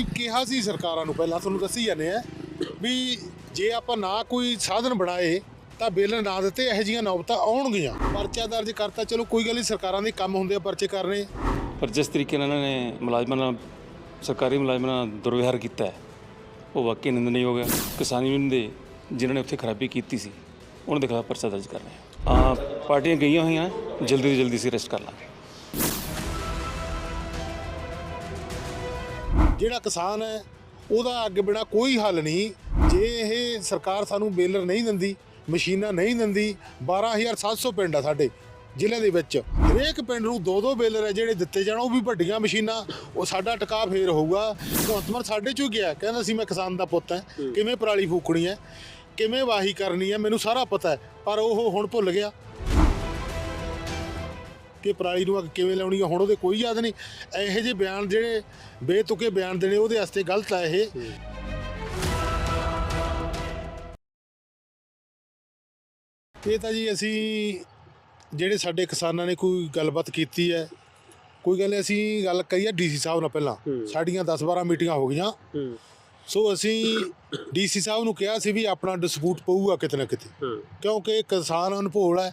ਅਸੀਂ ਕਿਹਾ ਸੀ ਸਰਕਾਰਾਂ ਨੂੰ, ਪਹਿਲਾਂ ਤੁਹਾਨੂੰ ਦੱਸੀ ਜਾਂਦੇ ਆ, ਵੀ ਜੇ ਆਪਾਂ ਨਾ ਕੋਈ ਸਾਧਨ ਬਣਾਏ, ਤਾਂ ਬਿੱਲ ਨਾ ਦਿੱਤੇ, ਇਹੋ ਜਿਹੀਆਂ ਨੌਬਤਾਂ ਆਉਣਗੀਆਂ। ਪਰਚਾ ਦਰਜ ਕਰਤਾ, ਚਲੋ ਕੋਈ ਗੱਲ ਨਹੀਂ, ਸਰਕਾਰਾਂ ਦੇ ਕੰਮ ਹੁੰਦੇ ਆ ਪਰਚੇ ਕਰਨੇ। ਪਰ ਜਿਸ ਤਰੀਕੇ ਨਾਲ ਇਹਨਾਂ ਨੇ ਮੁਲਾਜ਼ਮਾਂ ਨਾਲ, ਸਰਕਾਰੀ ਮੁਲਾਜ਼ਮਾਂ ਨਾਲ ਦੁਰਵਿਹਾਰ ਕੀਤਾ ਹੈ, ਉਹ ਵਾਕਈ ਨਿੰਦਣਯੋਗ ਹੈ। ਕਿਸਾਨ ਯੂਨੀਅਨ ਦੇ ਜਿਨ੍ਹਾਂ ਨੇ ਉੱਥੇ ਖਰਾਬੀ ਕੀਤੀ ਸੀ, ਉਹਨਾਂ ਦੇ ਖਿਲਾਫ ਪਰਚਾ ਦਰਜ ਕਰ ਰਹੇ ਹਾਂ। ਆ ਪਾਰਟੀਆਂ ਗਈਆਂ ਹੋਈਆਂ, ਜਲਦੀ ਤੋਂ ਜਲਦੀ ਅਸੀਂ ਅਰੈਸਟ ਕਰ ਲਾਂਗੇ। ਜਿਹੜਾ ਕਿਸਾਨ ਹੈ ਉਹਦਾ ਅੱਗੇ ਬਿਨਾ ਕੋਈ ਹੱਲ ਨਹੀਂ। ਜੇ ਇਹ ਸਰਕਾਰ ਸਾਨੂੰ ਬੇਲਰ ਨਹੀਂ ਦਿੰਦੀ ਮਸ਼ੀਨਾਂ ਨਹੀਂ ਦਿੰਦੀ 12700 ਪਿੰਡ ਆ ਸਾਡੇ ਜ਼ਿਲ੍ਹੇ ਦੇ ਵਿੱਚ। ਹਰੇਕ ਪਿੰਡ ਨੂੰ ਦੋ ਦੋ ਬੇਲਰ ਹੈ ਜਿਹੜੇ ਦਿੱਤੇ ਜਾਣ ਉਹ ਵੀ ਵੱਡੀਆਂ ਮਸ਼ੀਨਾਂ ਉਹ ਸਾਡਾ ਟਿਕਾ ਫੇਰ ਹੋਊਗਾ। ਭਗਵੰਤ ਸਾਡੇ ਚੋਂ ਗਿਆ ਕਹਿੰਦਾ ਸੀ ਮੈਂ ਕਿਸਾਨ ਦਾ ਪੁੱਤ ਹਾਂ। ਕਿਵੇਂ ਪਰਾਲੀ ਫੂਕਣੀ ਹੈ ਕਿਵੇਂ ਵਾਹੀ ਕਰਨੀ ਹੈ ਮੈਨੂੰ ਸਾਰਾ ਪਤਾ ਹੈ ਪਰ ਉਹ ਹੁਣ ਭੁੱਲ ਗਿਆ। ਕਿ ਪਰਾਲੀ ਨੂੰ ਅੱਗ ਕਿਵੇਂ ਲਾਉਣੀ ਆ ਹੁਣ ਉਹਦੇ ਕੋਈ ਯਾਦ ਨਹੀਂ। ਇਹੋ ਜਿਹੇ ਬਿਆਨ ਜਿਹੜੇ ਬੇਤੁਕੇ ਬਿਆਨ ਦੇਣੇ ਉਹਦੇ ਵਾਸਤੇ ਗਲਤ ਆ ਇਹ। ਇਹ ਤਾਂ ਜੀ ਅਸੀਂ ਜਿਹੜੇ ਸਾਡੇ ਕਿਸਾਨਾਂ ਨੇ ਕੋਈ ਗੱਲਬਾਤ ਕੀਤੀ ਹੈ ਕੋਈ ਗੱਲ ਅਸੀਂ ਗੱਲ ਕਰੀ ਹੈ ਡੀਸੀ ਸਾਹਿਬ ਨਾਲ ਪਹਿਲਾਂ। ਸਾਡੀਆਂ 10-12 ਮੀਟਿੰਗਾਂ ਹੋ ਗਈਆਂ। ਸੋ ਅਸੀਂ ਡੀਸੀ ਸਾਹਿਬ ਨੂੰ ਕਿਹਾ ਸੀ ਵੀ ਆਪਣਾ ਡਿਸਪਿਊਟ ਪਊਗਾ ਕਿਤੇ ਨਾ ਕਿਤੇ। ਕਿਉਂਕਿ ਕਿਸਾਨ ਅਨਭੋਲ ਹੈ।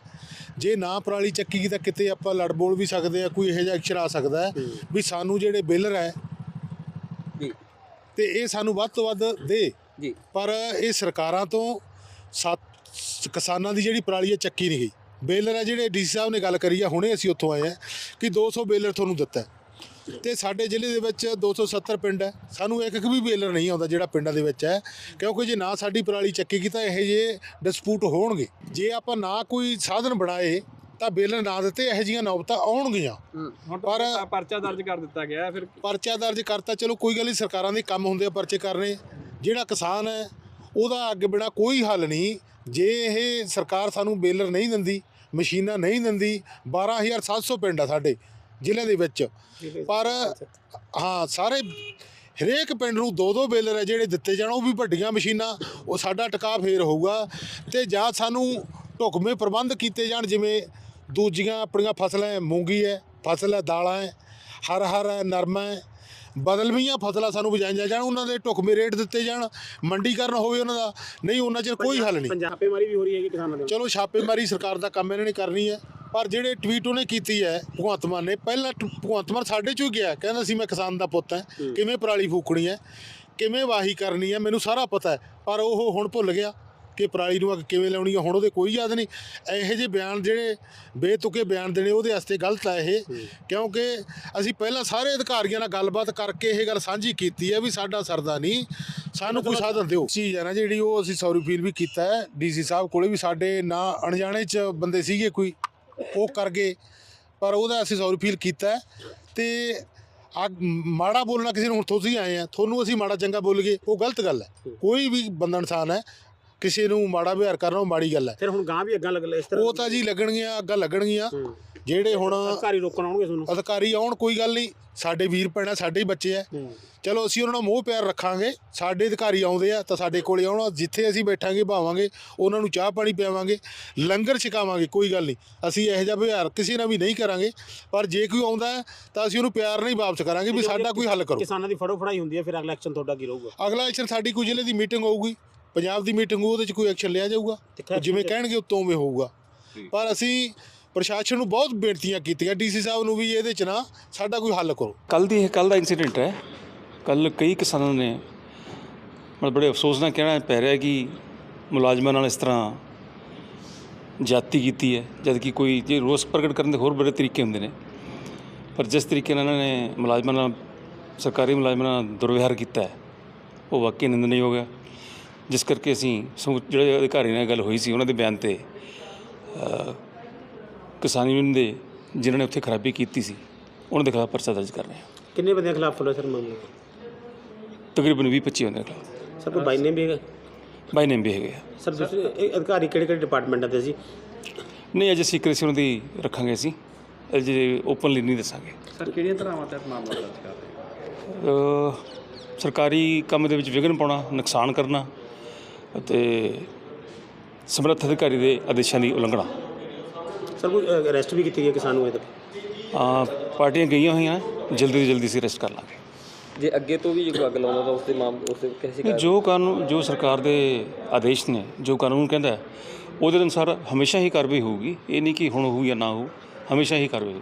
ਜੇ ਨਾ ਪਰਾਲੀ ਚੱਕੀ ਤਾਂ ਕਿਤੇ ਆਪਾਂ ਲੜ ਬੋਲ ਵੀ ਸਕਦੇ ਆ ਕੋਈ ਇਹੋ ਜਿਹਾ ਐਕਸ਼ਨ ਆ ਸਕਦਾ ਹੈ ਵੀ ਸਾਨੂੰ ਜਿਹੜੇ ਬਿਲਰ ਹੈ ਤੇ ਇਹ ਸਾਨੂੰ ਵੱਧ ਤੋਂ ਵੱਧ ਦੇ। ਜੀ। ਪਰ ਇਹ ਸਰਕਾਰਾਂ ਤੋਂ ਸੱਤ ਕਿਸਾਨਾਂ ਦੀ ਜਿਹੜੀ ਪਰਾਲੀ ਹੈ ਚੱਕੀ ਨਹੀਂ ਗਈ। ਬੇਲਰ ਹੈ ਜਿਹੜੇ ਡੀਸੀ ਸਾਹਿਬ ਨੇ ਗੱਲ ਕਰੀ ਆ ਹੁਣੇ ਅਸੀਂ ਉੱਥੋਂ ਆਏ ਆ ਕਿ 200 ਬੇਲਰ ਤੁਹਾਨੂੰ ਦਿੱਤਾ। ਤੇ ਸਾਡੇ ਜ਼ਿਲ੍ਹੇ ਦੇ ਵਿੱਚ 270 ਪਿੰਡ ਹੈ। ਸਾਨੂੰ ਇੱਕ ਇੱਕ ਵੀ ਬੇਲਰ ਨਹੀਂ ਆਉਂਦਾ ਜਿਹੜਾ ਪਿੰਡਾਂ ਦੇ ਵਿੱਚ ਹੈ। ਕਿਉਂਕਿ ਜੇ ਨਾ ਸਾਡੀ ਪਰਾਲੀ ਚੱਕੇਗੀ ਤਾਂ ਇਹ ਜੇ ਡਿਸਪਿਊਟ ਹੋਣਗੇ। ਜੇ ਆਪਾਂ ਨਾ ਕੋਈ ਸਾਧਨ ਬਣਾਏ ਤਾਂ ਬੇਲਰ ਨਾ ਦਿੱਤੇ ਇਹੋ ਜਿਹੀਆਂ ਨੌਬਤਾਂ ਆਉਣਗੀਆਂ। ਪਰ- ਪਰ ਪਰਚਾ ਦਰਜ ਕਰ ਦਿੱਤਾ ਗਿਆ ਫਿਰ। ਪਰਚਾ ਦਰਜ ਕਰਤਾ ਚਲੋ ਕੋਈ ਗੱਲ ਨਹੀਂ ਸਰਕਾਰਾਂ ਦੇ ਕੰਮ ਹੁੰਦੇ ਆ ਪਰਚੇ ਕਰਨੇ। ਜਿਹੜਾ ਕਿਸਾਨ ਹੈ ਉਹਦਾ ਅੱਗੇ ਬਿਨਾ ਕੋਈ ਹੱਲ ਨਹੀਂ। ਜੇ ਇਹ ਸਰਕਾਰ ਸਾਨੂੰ ਬੇਲਰ ਨਹੀਂ ਦਿੰਦੀ ਮਸ਼ੀਨਾਂ ਨਹੀਂ ਦਿੰਦੀ 12700 ਪਿੰਡ ਆ ਸਾਡੇ। ਜ਼ਿਲ੍ਹੇ ਦੇ ਵਿੱਚ। ਪਰ ਹਾਂ ਸਾਰੇ ਹਰੇਕ ਪਿੰਡ ਨੂੰ ਦੋ ਦੋ ਬੇਲਰ ਹੈ ਜਿਹੜੇ ਦਿੱਤੇ ਜਾਣ ਉਹ ਵੀ ਵੱਡੀਆਂ ਮਸ਼ੀਨਾਂ ਉਹ ਸਾਡਾ ਟਿਕਾ ਫੇਰ ਹੋਊਗਾ ਤੇ ਜਾਂ ਸਾਨੂੰ ਢੁਕਵੇਂ ਪ੍ਰਬੰਧ ਕੀਤੇ ਜਾਣ ਜਿਵੇਂ ਦੂਜੀਆਂ ਆਪਣੀਆਂ ਫਸਲਾਂ ਹੈ, ਮੂੰਗੀ ਹੈ ਫਸਲ ਹੈ ਦਾਲਾਂ ਹੈ ਹਰ ਹਰ ਹੈ ਨਰਮਾ ਹੈ ਬਦਲਵੀਆਂ ਫਸਲਾਂ ਸਾਨੂੰ ਬਜਾਈਆਂ ਜਾਣ ਉਹਨਾਂ ਦੇ ਢੁਕਵੇਂ ਰੇਟ ਦਿੱਤੇ ਜਾਣ ਮੰਡੀਕਰਨ ਹੋਵੇ ਉਹਨਾਂ ਦਾ ਨਹੀਂ ਉਹਨਾਂ ਚਿਰ ਕੋਈ ਹੱਲ ਨਹੀਂ। ਪੰਜਾਬ ਮਾਰੀ ਵੀ ਹੋ ਰਹੀ ਹੈ ਕਿ ਕਿਸਾਨਾਂ ਦੇ ਚਲੋ ਛਾਪੇਮਾਰੀ ਸਰਕਾਰ ਦਾ ਕੰਮ ਇਹਨਾਂ ਨੇ ਕਰਨੀ ਹੈ। ਪਰ ਜਿਹੜੇ ਟਵੀਟ ਉਹਨੇ ਕੀਤੀ ਹੈ ਭਗਵੰਤ ਮਾਨ ਨੇ ਪਹਿਲਾਂ ਟ- ਭਗਵੰਤ ਮਾਨ ਸਾਡੇ ਚੋਂ ਹੀ ਗਿਆ ਕਹਿੰਦਾ ਸੀ ਮੈਂ ਕਿਸਾਨ ਦਾ ਪੁੱਤ ਹਾਂ ਕਿਵੇਂ ਪਰਾਲੀ ਫੂਕਣੀ ਹੈ ਕਿਵੇਂ ਵਾਹੀ ਕਰਨੀ ਹੈ ਮੈਨੂੰ ਸਾਰਾ ਪਤਾ ਹੈ ਪਰ ਉਹ ਹੁਣ ਭੁੱਲ ਗਿਆ ਕਿ ਪਰਾਲੀ ਨੂੰ ਅੱਗ ਕਿਵੇਂ ਲਾਉਣੀ ਹੈ ਹੁਣ ਉਹਦੇ ਕੋਈ ਯਾਦ ਨਹੀਂ। ਇਹੋ ਜਿਹੇ ਬਿਆਨ ਜਿਹੜੇ ਬੇਤੁਕੇ ਬਿਆਨ ਦੇਣੇ ਉਹਦੇ ਵਾਸਤੇ ਗਲਤ ਹੈ ਇਹ ਕਿਉਂਕਿ ਅਸੀਂ ਪਹਿਲਾਂ ਸਾਰੇ ਅਧਿਕਾਰੀਆਂ ਨਾਲ ਗੱਲਬਾਤ ਕਰਕੇ ਇਹ ਗੱਲ ਸਾਂਝੀ ਕੀਤੀ ਹੈ ਵੀ ਸਾਡਾ ਸਰਦਾ ਨਹੀਂ ਸਾਨੂੰ ਕੋਈ ਸਾਧਨ ਦਿਓ। ਚੀਜ਼ ਹੈ ਨਾ ਜਿਹੜੀ ਉਹ ਅਸੀਂ ਸੌਰੀ ਫੀਲ ਵੀ ਕੀਤਾ ਹੈ ਡੀਸੀ ਸਾਹਿਬ ਕੋਲੇ ਵੀ ਸਾਡੇ ਨਾ ਅਣਜਾਣੇ ਚ ਬੰਦੇ ਸੀਗੇ ਕੋਈ। ਉਹ ਕਰ ਗਏ ਪਰ ਉਹਦਾ ਅਸੀਂ ਸੌਰੀ ਫੀਲ ਕੀਤਾ ਤੇ ਆ ਮਾੜਾ ਬੋਲਣਾ ਕਿਸੇ ਨੂੰ ਹੁਣ ਤੁਸੀਂ ਆਏ ਆ ਤੁਹਾਨੂੰ ਅਸੀਂ ਮਾੜਾ ਚੰਗਾ ਬੋਲ ਗਏ ਉਹ ਗਲਤ ਗੱਲ ਹੈ। ਕੋਈ ਵੀ ਬੰਦਾ ਇਨਸਾਨ ਹੈ ਕਿਸੇ ਨੂੰ ਮਾੜਾ ਵਿਹਾਰ ਕਰਨਾ ਉਹ ਮਾੜੀ ਗੱਲ ਹੈ। ਫਿਰ ਹੁਣ ਗਾਂ ਵੀ ਅੱਗਾਂ ਲੱਗ ਇਸ ਤਰ੍ਹਾਂ ਉਹ ਤਾਂ ਜੀ ਲੱਗਣਗੀਆਂ ਅੱਗਾ ਲੱਗਣਗੀਆਂ। ਜਿਹੜੇ ਹੁਣ ਅਧਿਕਾਰੀ ਰੋਕਣ ਆਉਣਗੇ ਤੁਹਾਨੂੰ। ਅਧਿਕਾਰੀ ਆਉਣ ਕੋਈ ਗੱਲ ਨਹੀਂ। ਸਾਡੇ ਵੀਰ ਭੈਣਾਂ ਸਾਡੇ ਹੀ ਬੱਚੇ ਆ। ਚਲੋ ਅਸੀਂ ਉਹਨਾਂ ਨੂੰ ਮੋਹ ਪਿਆਰ ਰੱਖਾਂਗੇ। ਸਾਡੇ ਅਧਿਕਾਰੀ ਆਉਂਦੇ ਆ ਤਾਂ ਸਾਡੇ ਕੋਲੇ ਆਉਣਾ। ਜਿੱਥੇ ਅਸੀਂ ਬੈਠਾਂਗੇ ਭਾਵਾਂਗੇ ਉਹਨਾਂ ਨੂੰ ਚਾਹ ਪਾਣੀ ਪਿਆਵਾਂਗੇ ਲੰਗਰ ਛਕਾਵਾਂਗੇ ਕੋਈ ਗੱਲ ਨਹੀਂ। ਅਸੀਂ ਇਹੋ ਜਿਹਾ ਵਿਹਾਰ ਕਿਸੇ ਨਾਲ ਵੀ ਨਹੀਂ ਕਰਾਂਗੇ। ਪਰ ਜੇ ਕੋਈ ਆਉਂਦਾ ਹੈ ਤਾਂ ਅਸੀਂ ਉਹਨੂੰ ਪਿਆਰ ਨਹੀਂ ਵਾਪਸ ਕਰਾਂਗੇ ਵੀ ਸਾਡਾ ਕੋਈ ਹੱਲ ਕਰੋ। ਕਿਸਾਨਾਂ ਦੀ ਫੜੋ ਫੜਾਈ ਹੁੰਦੀ ਹੈ ਫਿਰ ਅਗਲਾ ਐਕਸ਼ਨ ਤੁਹਾਡਾ ਕੀ ਰਹੂਗਾ? ਅਗਲਾ ਐਕਸ਼ਨ ਸਾਡੀ ਕੋਈ ਜ਼ਿਲ੍ਹੇ ਦੀ ਮੀਟਿੰਗ ਹੋਊਗੀ। ਪੰਜਾਬ ਦੀ ਮੀਟਿੰਗ ਉਹਦੇ 'ਚ ਕੋਈ ਐਕਸ਼ਨ ਲਿਆ ਜਾਊਗਾ। ਜਿਵੇਂ ਕਹਿਣਗੇ ਉਤੋਂ ਉਵੇਂ ਹੋਊਗਾ। ਪਰ ਅਸੀਂ ਪ੍ਰਸ਼ਾਸਨ ਨੂੰ ਬਹੁਤ ਬੇਨਤੀਆਂ ਕੀਤੀਆਂ, ਡੀਸੀ ਸਾਹਿਬ ਨੂੰ ਵੀ ਇਹਦੇ 'ਚ ਨਾ ਸਾਡਾ ਕੋਈ ਹੱਲ ਕਰੋ। ਕੱਲ ਦੀ ਇਹ ਕੱਲ ਦਾ ਇਨਸੀਡੈਂਟ ਹੈ। ਕੱਲ ਕਈ ਕਿਸਾਨਾਂ ਨੇ ਮਤਲਬ ਬੜੇ ਅਫਸੋਸ ਨਾਲ ਕਹਿਣਾ ਪੈ ਰਿਹਾ ਕਿ ਮੁਲਾਜ਼ਮਾਂ ਨਾਲ ਇਸ ਤਰ੍ਹਾਂ ਜਾਤੀ ਕੀਤੀ ਹੈ ਜਦ ਕਿ ਕੋਈ ਜੇ ਰੋਸ ਪ੍ਰਗਟ ਕਰਨ ਦੇ ਹੋਰ ਬੜੇ ਤਰੀਕੇ ਹੁੰਦੇ ਨੇ। ਪਰ ਜਿਸ ਤਰੀਕੇ ਨਾਲ ਇਹਨਾਂ ਨੇ ਮੁਲਾਜ਼ਮਾਂ ਨਾਲ, ਸਰਕਾਰੀ ਮੁਲਾਜ਼ਮਾਂ ਨਾਲ ਦੁਰਵਿਹਾਰ ਕੀਤਾ ਹੈ, ਉਹ ਵਾਕਈ ਨਿੰਦਣਯੋਗ ਹੈ। ਜਿਸ ਕਰਕੇ ਅਸੀਂ ਸਮੁ- ਜਿਹੜੇ ਅਧਿਕਾਰੀ ਨਾਲ ਗੱਲ ਹੋਈ ਸੀ, ਉਹਨਾਂ ਦੇ ਬਿਆਨ ਤੇ ਕਿਸਾਨ ਯੂਨੀਅਨ ਦੇ ਜਿਨ੍ਹਾਂ ਨੇ ਉੱਥੇ ਖਰਾਬੀ ਕੀਤੀ ਸੀ ਉਹਨਾਂ ਦੇ ਖਿਲਾਫ ਪਰਚਾ ਦਰਜ ਕਰ ਰਹੇ ਹਾਂ। ਕਿੰਨੇ ਬੰਦਿਆਂ ਖਿਲਾਫ ਫੁੱਲਾ ਸਰ ਮਾਮਲਾ? ਤਕਰੀਬਨ 20 25 ਹੁੰਦੇ ਖਿਲਾਫ। ਸਰ ਕੋਈ ਬਾਈ ਨੇਮ ਵੀ ਹੈਗਾ? ਬਾਈ ਨੇਮ ਵੀ ਹੈਗੇ ਆ। ਸਰ ਦੂਸਰੇ ਇਹ ਅਧਿਕਾਰੀ ਕਿਹੜੇ ਕਿਹੜੇ ਡਿਪਾਰਟਮੈਂਟਾਂ ਦੇ ਸੀ? ਨਹੀਂ ਅਜੇ ਸੀਕ੍ਰੇਸੀ ਉਹਨਾਂ ਦੀ ਰੱਖਾਂਗੇ ਅਸੀਂ। ਅਜੇ ਓਪਨਲੀ ਨਹੀਂ ਦੱਸਾਂਗੇ। ਸਰ ਕਿਹੜੀਆਂ ਧਰਾਵਾਂ ਤਹਿਤ ਮਾਮਲਾ ਦਰਜ ਕਰ ਰਹੇ ਅ, ਸਰਕਾਰੀ ਕੰਮ ਦੇ ਵਿੱਚ ਵਿਘਨ ਪਾਉਣਾ ਨੁਕਸਾਨ ਕਰਨਾ ਅਤੇ ਸਮਰੱਥ ਅਧਿਕਾਰੀ ਦੇ ਆਦੇਸ਼ਾਂ ਦੀ ਉਲੰਘਣਾ। ਸਰ ਕੋਈ ਅਰੈਸਟ ਵੀ ਕੀਤੀ ਗਈ ਕਿਸਾਨ ਨੂੰ ਇਹ ਤੱਕ? ਅ, ਪਾਰਟੀਆਂ ਗਈਆਂ ਹੋਈਆਂ ਜਲਦੀ ਤੋਂ ਜਲਦੀ ਅਸੀਂ ਅਰੈਸਟ ਕਰ ਲਾਂਗੇ। ਜੇ ਅੱਗੇ ਤੋਂ ਵੀ ਜੇ ਕੋਈ ਅੱਗ ਲਾਉਂਦਾ ਤਾਂ ਉਸ ਦੇ ਮਾਮ ਉਸ ਦੇ ਕਿਸੇ ਨਹੀਂ, ਜੋ ਕਾਨੂੰਨ ਜੋ ਸਰਕਾਰ ਦੇ ਆਦੇਸ਼ ਨੇ ਜੋ ਕਾਨੂੰਨ ਕਹਿੰਦਾ ਹੈ, ਉਹਦੇ ਅਨੁਸਾਰ ਹਮੇਸ਼ਾ ਹੀ ਕਾਰਵਾਈ ਹੋਊਗੀ। ਇਹ ਨਹੀਂ ਕਿ ਹੁਣ ਹੋਊ ਜਾਂ ਨਾ ਹੋਊ ਹਮੇਸ਼ਾ ਹੀ ਕਾਰਵਾਈ ਹੋਊ